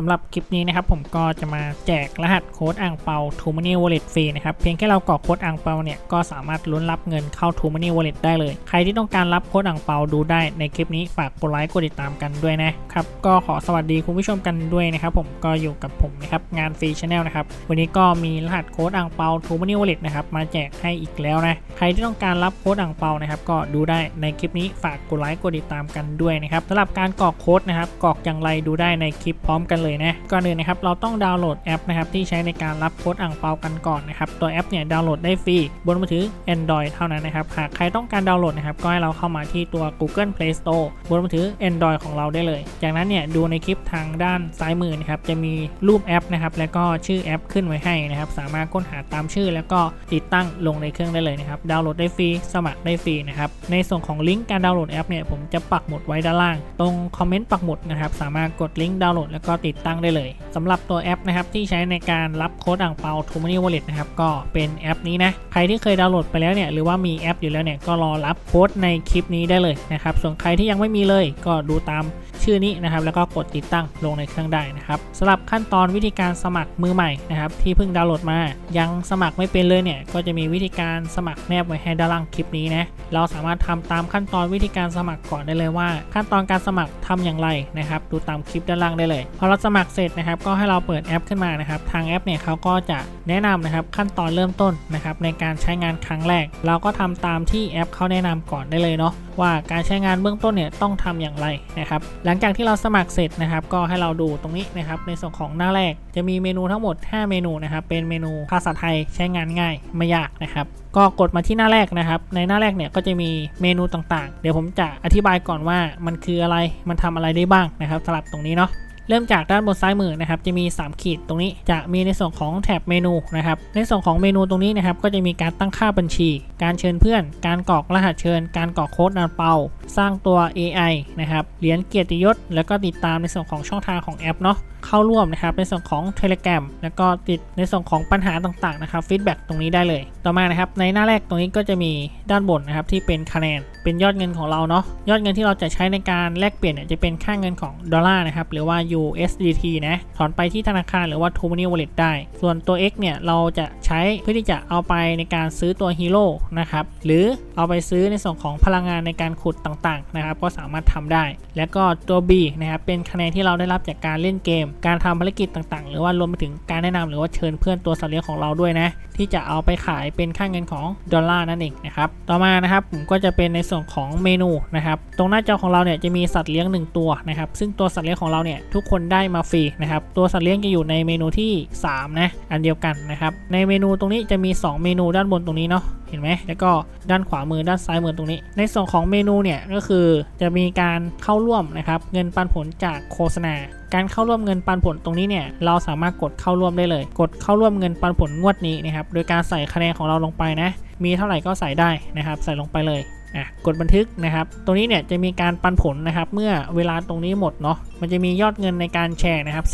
สำหรับคลิปนี้นะครับผมก็จะมาแจกรหัสโค้ดอ่างเปา t ูม a นี่ Wallet ฟรีนะครับเพียงแค่เรากรอกโค้ดอ่างเปาเนี่ยก็สามารถลุ้นรับเงินเข้า t ูม a นี่ Wallet ได้เลย ใครที่ต้องการรับโค้ดอ่างเปาดูได้ในคลิปนี้ฝากกดไลค์กดติดตามกันด้วยนะครับก็ขอสวัสดีคุณผู้ชมกันด้วยนะครับผมก็อยู่กับผมนะครับงานฟรีชาแนลนะครับวันนี้ก็มีรหัสโค้ดอ่างเปา t ูม a นี่ Wallet นะครับมาแจกให้อีกแล้วนะใครที่ต้องการรับโค้ดอ่างเปานะครับก็ดูได้ในคลิปนี้ฝากกดไลค์กดติดตามกันด้วยนะครับสำหรับการกรอกโค้ดนะครับกรอกอย่างไรดูได้ในคลิปพร้อมกันเลยนะ ก่อนอื่นนะครับเราต้องดาวน์โหลดแอปนะครับที่ใช้ในการรับโค้ดอ่างเปากันก่อนนะครับ ตัวแอปเนี่ยดาวน์โหลดได้ฟรีบนมือถือ Android เท่านั้นนะครับ หากใครต้องการดาวน์โหลดนะครับก็ให้เราเข้ามาที่ตัว Google Play Store บนมือถือ Android ของเราได้เลย จากนั้นเนี่ยดูในคลิปทางด้านซ้ายมือนะครับจะมีรูปแอปนะครับแล้วก็ชื่อแอปขึ้นไว้ให้นะครับสามารถค้นหาตามชื่อ แล้วก็ติดตั้งลงในเครื่องได้เลยนะครับดาวน์โหลดได้ฟรีสมัครได้ฟรีนะครับในส่วนของลิงก์การดาวน์โหลดแอปเนี่ยผมจะปักหมุดไว้ด้านล่าง ตรงคอมเมนต์ปักหมุดนะครับสามารถกดลิงก์ดาวน์โหลดแล้วก็ติดตั้งได้เลยสำหรับตัวแอปนะครับที่ใช้ในการรับโค้ดอ่างเปา t ูม a นี่ Wallet นะครับก็เป็นแอปนี้นะใครที่เคยดาวน์โหลดไปแล้วเนี่ยหรือว่ามีแอปอยู่แล้วเนี่ยก็รอรับโค้ดในคลิปนี้ได้เลยนะครับส่วนใครที่ยังไม่มีเลยก็ดูตาม ชื่อนี้นะครับแล้วก็กดติดตั้งลงในเครื่องได้นะครับสำหรับขั้นตอนวิธีการสมัครมือใหม่นะครับที่เพิ่งดาวน์โหลดมา ยังสมัครไม่เป็นเลยเนี่ยก็จะมีวิธีการสมัครแนบไว้ให้ด้านล่างคลิปนี้นะเราสามารถทำตามขั้นตอนวิธีการสมัครก่อนได้เลยว่า ขั้นตอนการสมัครทำอย่างไรนะครับดูตามคลิปด้านล่างได้เลยพอเราสมัครเสร็จนะครับก็ให้เราเปิดแอปขึ้นมานะครับทางแอปเนี่ยเขาก็จะแนะนำนะครับขั้นตอนเริ่มต้นนะครับในการใช้งานครั้งแรก เราก็ทำตามที่แอปเขาแนะนำก่อนได้เลยเนาะว่าการใช้งานเบื้องต้นเนี่ยต้องทำอย่างไรนะครับหลังจากที่เราสมัครเสร็จนะครับ ก็ให้เราดูตรงนี้นะครับ ในส่วนของหน้าแรกจะมีเมนูทั้งหมด 5 เมนูนะครับ เป็นเมนูภาษาไทยใช้งานง่ายไม่ยากนะครับ ก็กดมาที่หน้าแรกนะครับ ในหน้าแรกเนี่ยก็จะมีเมนูต่างๆ เดี๋ยวผมจะอธิบายก่อนว่ามันคืออะไร มันทำอะไรได้บ้างนะครับสลับตรงนี้เนาะ เริ่มจากด้านบนซ้ายมือนะครับจะมี 3 ขีดตรงนี้จะมีในส่วนของแท็บเมนูนะครับในส่วนของเมนูตรงนี้นะครับก็จะมีการตั้งค่าบัญชี การเชิญเพื่อน การกรอกรหัสเชิญ การกรอกโค้ดนานเปาสร้างตัว AI นะครับเหรียญเกียรติยศ แล้วก็ติดตามในส่วนของช่องทางของแอปเนาะเข้าร่วมนะครับในส่วนของ Telegram แล้วก็ติดในส่วนของปัญหาต่างๆนะครับฟีดแบ็ตรงนี้ได้เลย ต่อมานะครับในหน้าแรกตรงนี้ก็จะมีด้านบนนะครับที่เป็นคะแนนเป็นยอดเงินของเราเนาะยอดเงินที่เราจะใช้ในการแลกเปลี่ยนเนี่ยจะเป็นค่าเงินของดอลลาร์นะครับหรือว่า USDT นะถอนไปที่ธนาคารหรือว่า t o m o n e y Wallet ได้ ส่วนตัว X เนี่ยเราจะใช้เพื่อที่จะเอาไปในการซื้อตัวฮีโร่นะครับหรือเอาไปซื้อในส่วนของพลังงานในการขุดต่างๆนะครับก็สามารถทำได้ แล้วก็ตัว B นะครับเป็นคะแนนที่เราได้รับจากการเล่นเกมการทำภารกิจต่างๆ หรือว่ารวมไปถึงการแนะนำหรือว่าเชิญเพื่อนตัวสัตว์เลี้ยงของเราด้วยนะ ที่จะเอาไปขายเป็นค่าเงินของดอลลาร์นั่นเองนะครับต่อมานะครับผมก็จะเป็นในส่วนของเมนูนะครับตรงหน้าจอของเราเนี่ยจะมีสัตว์เลี้ยง 1 ตัวนะครับซึ่งตัวสัตว์เลี้ยงของเราเนี่ยทุกคนได้มาฟรีนะครับตัวสัตว์เลี้ยงจะอยู่ในเมนูที่3นะอันเดียวกันนะครับในเมนูตรงนี้จะมี 2 เมนูด้านบนตรงนี้เนาะเห็นไหมแล้วก็ด้านขวามือด้านซ้ายมือตรงนี้ ในส่วนของเมนูเนี่ยก็คือจะมีการเข้าร่วมนะครับเงินปันผลจากโฆษณา การเข้าร่วมเงินปันผลตรงนี้เนี่ยเราสามารถกดเข้าร่วมได้เลย กดเข้าร่วมเงินปันผลงวดนี้นะครับโดยการใส่คะแนนของเราลงไปนะมีเท่าไหร่ก็ใส่ได้นะครับใส่ลงไปเลยอะกดบันทึกนะครับ ตรงนี้เนี่ยจะมีการปันผลนะครับ เมื่อเวลาตรงนี้หมดเนาะ มันจะมียอดเงินในการแชร์นะครับ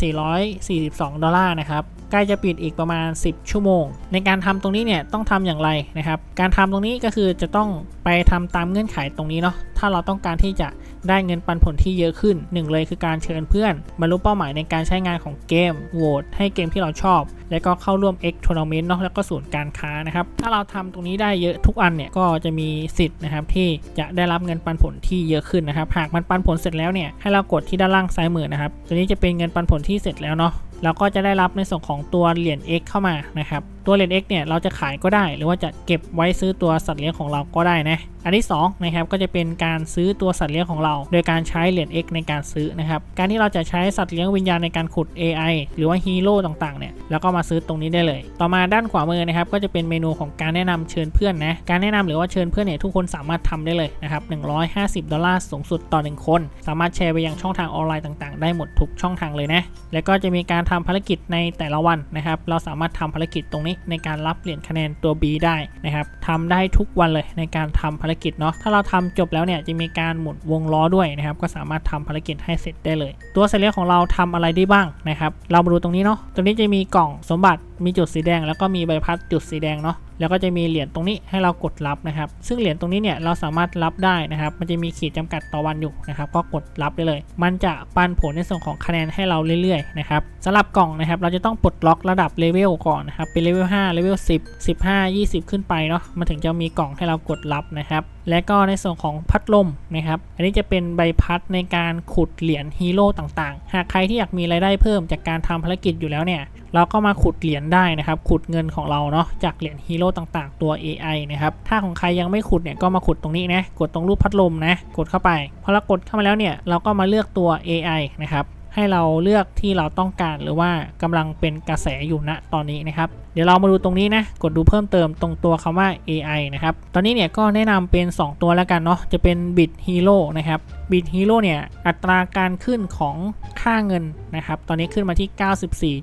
442 ดอลลาร์นะครับ ใกล้จะปิดอีกประมาณ 10 ชั่วโมง ในการทำตรงนี้เนี่ยต้องทำอย่างไรนะครับ การทำตรงนี้ก็คือจะต้องไปทำตามเงื่อนไขตรงนี้เนาะถ้าเราต้องการที่จะได้เงินปันผลที่เยอะขึ้นหนึ่งเลยคือการเชิญเพื่อนบรรลุเป้าหมายในการใช้งานของเกมโหวตให้เกมที่เราชอบ แล้วก็เข้าร่วม X Tournament เนาะแล้วก็ศูนย์การค้านะครับถ้าเราทำตรงนี้ได้เยอะทุกอันเนี่ยก็จะมีสิทธิ์นะครับที่จะได้รับเงินปันผลที่เยอะขึ้นนะครับหากมันปันผลเสร็จแล้วเนี่ยให้เรากดที่ด้านล่างซ้ายมือนะครับตัวนี้จะเป็นเงินปันผลที่เสร็จแล้วเนาะ เราก็จะได้รับในส่วนของตัวเหรียญ X เข้ามานะครับ ตัวเหรียญ X เนี่ยเราจะขายก็ได้ หรือว่าจะเก็บไว้ซื้อตัวสัตว์เลี้ยงของเราก็ได้นะอันที่2นะครับก็จะเป็นการซื้อตัวสัตว์เลี้ยงของเรา โดยการใช้เหรียญ X ในการซื้อนะครับการที่เราจะใช้สัตว์เลี้ยงวิญญาณในการขุด AI หรือว่าฮีโร่ต่างๆเนี่ยแล้วก็มาซื้อตรงนี้ได้เลย ต่อมาด้านขวามือนะครับก็จะเป็นเมนูของการแนะนำเชิญเพื่อนนะการแนะนำหรือว่าเชิญเพื่อนเนี่ยทุกคนสามารถทำได้เลยนะครับ150 ดอลลาร์สูงสุดต่อ 1 คน สามารถแชร์ไปยังช่องทางออนไลน์ต่างๆ ได้หมดทุกช่องทางเลยนะแล้วก็จะมีการทำภารกิจในแต่ละวันนะครับเราสามารถทำภารกิจตรงนี้ในการรับเหรียญคะแนนตัว B ได้นะครับทำได้ทุกวันเลยในการทำภารกิจเนาะถ้าเราทำจบแล้วเนี่ยจะมีการหมุนวงล้อด้วยนะครับก็สามารถทำภารกิจให้เสร็จได้เลย ตัวเซเลียของเราทำอะไรได้บ้างนะครับเรามาดูตรงนี้เนาะตรงนี้จะมีกล่องสมบัติมีจุดสีแดงแล้วก็มีใบพัดจุดสีแดงเนาะแล้วก็จะมีเหรียญตรงนี้ให้เรากดรับนะครับ ซึ่งเหรียญตรงนี้เนี่ยเราสามารถรับได้นะครับ มันจะมีขีดจำกัดต่อวันอยู่นะครับ ก็กดรับได้เลย มันจะปันผลในส่วนของคะแนนให้เราเรื่อยๆนะครับสำหรับกล่องนะครับ เราจะต้องปลดล็อกระดับเลเวลก่อนนะครับ เป็นเลเวล5เลเวล10 15 20 ขึ้นไปเนาะ มันถึงจะมีกล่องให้เรากดรับนะครับ และก็ในส่วนของพัดลมนะครับ อันนี้จะเป็นใบพัดในการขุดเหรียญฮีโร่ต่างๆ หากใครที่อยากมีรายได้เพิ่มจากการทำภารกิจอยู่แล้วเนี่ย เราก็มาขุดเหรียญได้นะครับ ขุดเงินของเราเนาะจากเหรียญฮีโร่ต่างๆ ตัว AI นะครับ ถ้าของใครยังไม่ขุดเนี่ยก็มาขุดตรงนี้นะ กดตรงรูปพัดลมนะ กดเข้าไป พอเรากดเข้ามาแล้วเนี่ย เราก็มาเลือกตัว AI นะครับ ให้เราเลือกที่เราต้องการหรือว่ากำลังเป็นกระแสอยู่ณตอนนี้นะครับ เดี๋ยวเรามาดูตรงนี้นะ กดดูเพิ่มเติมตรงตัวคำว่า AI นะครับ ตอนนี้เนี่ยก็แนะนำเป็น 2 ตัวแล้วกันเนาะ จะเป็น Bit Hero นะครับ Bit Hero เนี่ย อัตราการขึ้นของค่าเงินนะครับ ตอนนี้ขึ้นมาที่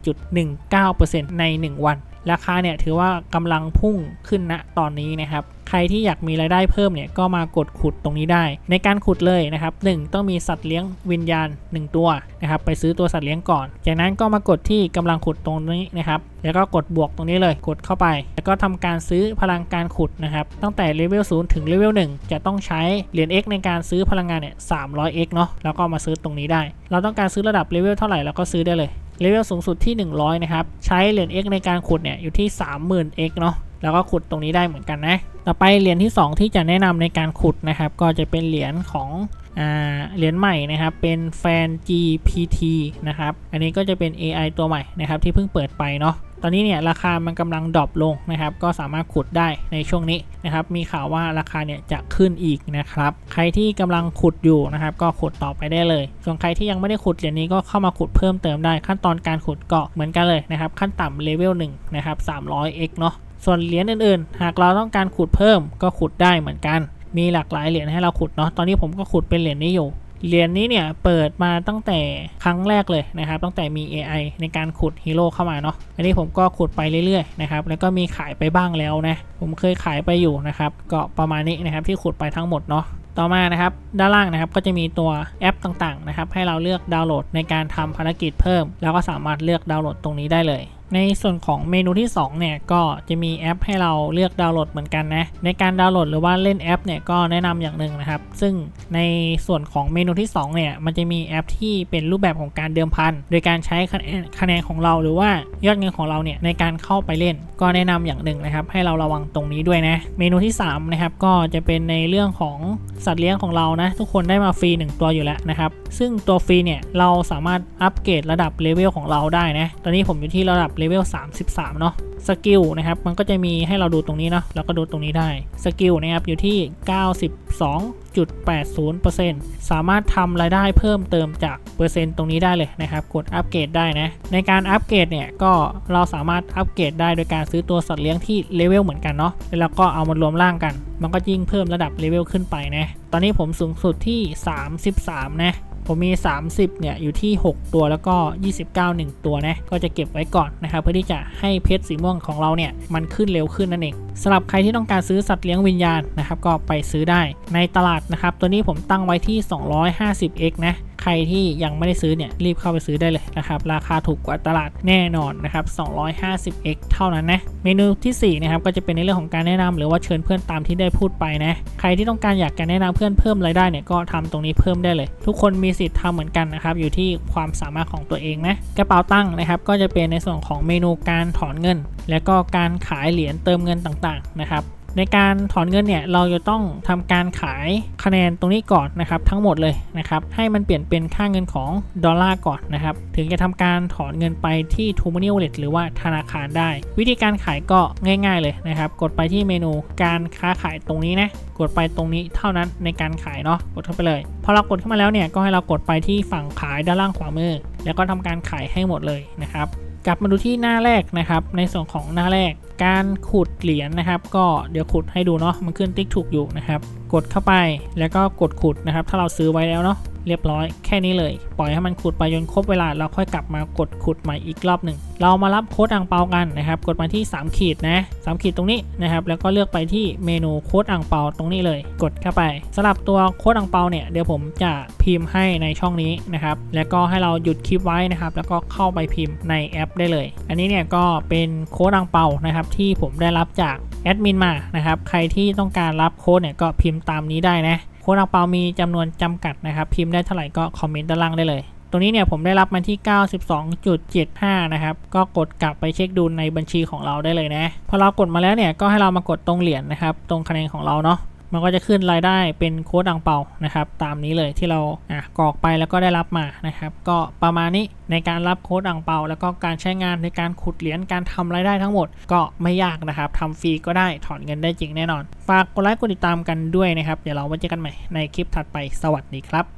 94.19%ใน 1 วัน ราคาเนี่ยถือว่ากำลังพุ่งขึ้นณตอนนี้นะครับ ครที่อยากมีรายได้เพิ่มเนี่ยก็มากดขุดตรงนี้ได้ ในการขุดเลยนะครับหนึ่งต้องมีสัตว์เลี้ยงวิญญาณ 1 ตัวนะครับไปซื้อตัวสัตว์เลี้ยงก่อน จากนั้นก็มากดที่กำลังขุดตรงนี้นะครับแล้วก็กดบวกตรงนี้เลยกดเข้าไป แล้วก็ทำการซื้อพลังการขุดนะครับตั้งแต่เลเวล0ถึงเลเวล1จะต้องใช้เหรียญ X ในการซื้อพลังงานเนี่ย 300x เนาะแล้วก็มาซื้อตรงนี้ได้ เราต้องการซื้อระดับเลเวลเท่าไหร่เราก็ซื้อได้เลยเลเวลสูงสุดที่ 100 นะครับ ใช้เหรียญ X ในการขุดเนี่ยอยู่ที่ 30,000x เนาะ แล้วก็ขุดตรงนี้ได้เหมือนกันนะ ต่อไปเหรียญที่ 2 ที่จะแนะนำในการขุดนะครับ ก็จะเป็นเหรียญของเหรียญใหม่นะครับเป็นแฟน GPT นะครับอันนี้ก็จะเป็น AI ตัวใหม่นะครับที่เพิ่งเปิดไปเนาะตอนนี้เนี่ยราคามันกำลังดรอปลงนะครับก็สามารถขุดได้ในช่วงนี้นะครับมีข่าวว่าราคาเนี่ยจะขึ้นอีกนะครับใครที่กำลังขุดอยู่นะครับก็ขุดต่อไปได้เลย ส่วนใครที่ยังไม่ได้ขุดเหรียญนี้ก็เข้ามาขุดเพิ่มเติมได้ขั้นตอนการขุดก็เหมือนกันเลยนะครับขั้นต่ำเลเวล1นะครับ 300x เนาะ ส่วนเหรียญอื่นๆ หากเราต้องการขุดเพิ่มก็ขุดได้เหมือนกัน มีหลากหลายเหรียญให้เราขุดเนาะ ตอนนี้ผมก็ขุดเป็นเหรียญนี้อยู่ เหรียญนี้เนี่ยเปิดมาตั้งแต่ครั้งแรกเลยนะครับ ตั้งแต่มี AI ในการขุดฮีโร่เข้ามาเนาะ อันนี้ผมก็ขุดไปเรื่อยๆนะครับ แล้วก็มีขายไปบ้างแล้วนะ ผมเคยขายไปอยู่นะครับ ก็ประมาณนี้นะครับที่ขุดไปทั้งหมดเนาะต่อมานะครับด้านล่างนะครับก็จะมีตัวแอปต่างๆนะครับให้เราเลือกดาวน์โหลดในการทำภารกิจเพิ่ม แล้วก็สามารถเลือกดาวน์โหลดตรงนี้ได้เลย ในส่วนของเมนูที่2เนี่ยก็จะมีแอปให้เราเลือกดาวน์โหลดเหมือนกันนะในการดาวน์โหลดหรือว่าเล่นแอปเนี่ยก็แนะนำอย่างหนึ่งนะครับ ซึ่งในส่วนของเมนูที่2เนี่ยมันจะมีแอปที่เป็นรูปแบบของการเดิมพัน โดยการใช้คะแนนคะแนของเราหรือว่ายอดเงินของเราเนี่ยในการเข้าไปเล่น ก็แนะนำอย่างหนึ่งนะครับ ให้เราระวังตรงนี้ด้วยนะเมนูที่3นะครับก็จะเป็นในเรื่องของสัตว์เลี้ยงของเรานะทุกคนได้มาฟรี1 ตัวอยู่แล้วนะครับซึ่งตัวฟรีเนี่ยเราสามารถอัปเกรดระดับเลเวลของเราได้นะตอนนี้ผมอยู่ที่ระดับเลเวล 33 เนาะสกิลนะครับมันก็จะมีให้เราดูตรงนี้เนาะแล้วก็ดูตรงนี้ได้สกิลนะครับอยู่ที่ 92.80%สามารถทำรายได้เพิ่มเติมจากเปอร์เซ็นต์ตรงนี้ได้เลยนะครับกดอัปเกรดได้นะในการอัปเกรดเนี่ยก็เราสามารถอัปเกรดได้โดยการซื้อตัวสัตว์เลี้ยงที่เลเวลเหมือนกันเนาะแล้วเราก็เอามารวมร่างกัน มันก็ยิ่งเพิ่มระดับเลเวลขึ้นไปนะตอนนี้ผมสูงสุดที่ 33 นะ ผมมี 30 เนี่ย อยู่ที่ 6 ตัวแล้วก็ 29 1 ตัวนะ ก็จะเก็บไว้ก่อนนะครับ เพื่อที่จะให้เพชรสีม่วงของเราเนี่ย มันขึ้นเร็วขึ้นนั่นเองสำหรับใครที่ต้องการซื้อสัตว์เลี้ยงวิญญาณนะครับ ก็ไปซื้อได้ในตลาดนะครับ ตัวนี้ผมตั้งไว้ที่ 250x นะ ใครที่ยังไม่ได้ซื้อเนี่ยรีบเข้าไปซื้อได้เลยนะครับ ราคาถูกกว่าตลาดแน่นอนนะครับ 250x เท่านั้นนะ เมนูทีสี่4นะครับก็จะเป็นในเรื่องของการแนะนำหรือว่าเชิญเพื่อนตามที่ได้พูดไปนะ ใครที่ต้องการอยากจะแนะนำเพื่อนเพิ่มรายได้เนี่ยก็ทำตรงนี้เพิ่มได้เลย ทุกคนมีสิทธิ์ทำเหมือนกันนะครับอยู่ที่ความสามารถของตัวเองนะกระเป๋าตั้งนะครับก็จะเป็นในส่วนของเมนูการถอนเงิน แล้วก็การขายเหรียญเติมเงินต่างๆนะครับ ในการถอนเงินเนี่ยเราจะต้องทำการขายคะแนนตรงนี้ก่อนนะครับทั้งหมดเลยนะครับให้มันเปลี่ยนเป็นค่าเงินของดอลลาร์ก่อนนะครับถึงจะทำการถอนเงินไปที่ t o m o n e y Wallet หรือว่าธนาคารได้ วิธีการขายก็ง่าย ๆเลยนะครับกดไปที่เมนูการค้าขายตรงนี้นะกดไปตรงนี้เท่านั้นในการขายเนาะกดเข้าไปเลยพอเรากดเข้ามาแล้วเนี่ยก็ให้เรากดไปที่ฝั่งขายด้านล่างขวามือ แล้วก็ทำการขายให้หมดเลยนะครับ กลับมาดูที่หน้าแรกนะครับ ในส่วนของหน้าแรกการขุดเหรียญนะครับ ก็เดี๋ยวขุดให้ดูเนาะมันขึ้นติ๊กถูกอยู่นะครับ กดเข้าไปแล้วก็กดขุดนะครับ ถ้าเราซื้อไว้แล้วเนาะเรียบร้อยแค่นี้เลย ปล่อยให้มันขุดไปจนครบเวลาเราค่อยกลับมากดขุดใหม่อีกรอบหนึ่งเรามารับโค้ดอ่างเปากันนะครับ กดมาที่ 3 ขีดนะ3ขีดตรงนี้นะครับ แล้วก็เลือกไปที่เมนูโค้ดอ่างเปาตรงนี้เลย กดเข้าไปสำหรับตัวโค้ดอ่างเปาเนี่ยเดี๋ยวผมจะพิมพ์ให้ในช่องนี้นะครับ แล้วก็ให้เราหยุดคลิปไว้นะครับ แล้วก็เข้าไปพิมพ์ในแอป ได้เลย อันนี้เนี่ยก็เป็นโค้ดอ่างเปานะครับที่ผมได้รับจาก แอดมินมานะครับ ใครที่ต้องการรับโค้ดเนี่ยก็พิมพ์ตามนี้ได้นะ โค้ดอ่างเปามีจำนวนจำกัดนะครับ พิมพ์ได้เท่าไหร่ก็คอมเมนต์ด้านล่างได้เลย ตรงนี้เนี่ยผมได้รับมาที่ 92.75 นะครับ ก็กดกลับไปเช็คดูในบัญชีของเราได้เลยนะ พอเรากดมาแล้วเนี่ยก็ให้เรามากดตรงเหรียญนะครับ ตรงคะแนนของเราเนาะ มันก็จะขึ้นรายได้เป็นโค้ดอังเปานะครับ ตามนี้เลยที่เราอะกรอกไปแล้วก็ได้รับมานะครับ ก็ประมาณนี้ในการรับโค้ดอังเปา แล้วก็การใช้งานในการขุดเหรียญการทำรายได้ทั้งหมด ก็ไม่ยากนะครับทำฟรีก็ได้ถอนเงินได้จริงแน่นอน ฝากกดไลค์กดติดตามกันด้วยนะครับ เดี๋ยวเราไว้เจอกันใหม่ในคลิปถัดไปสวัสดีครับ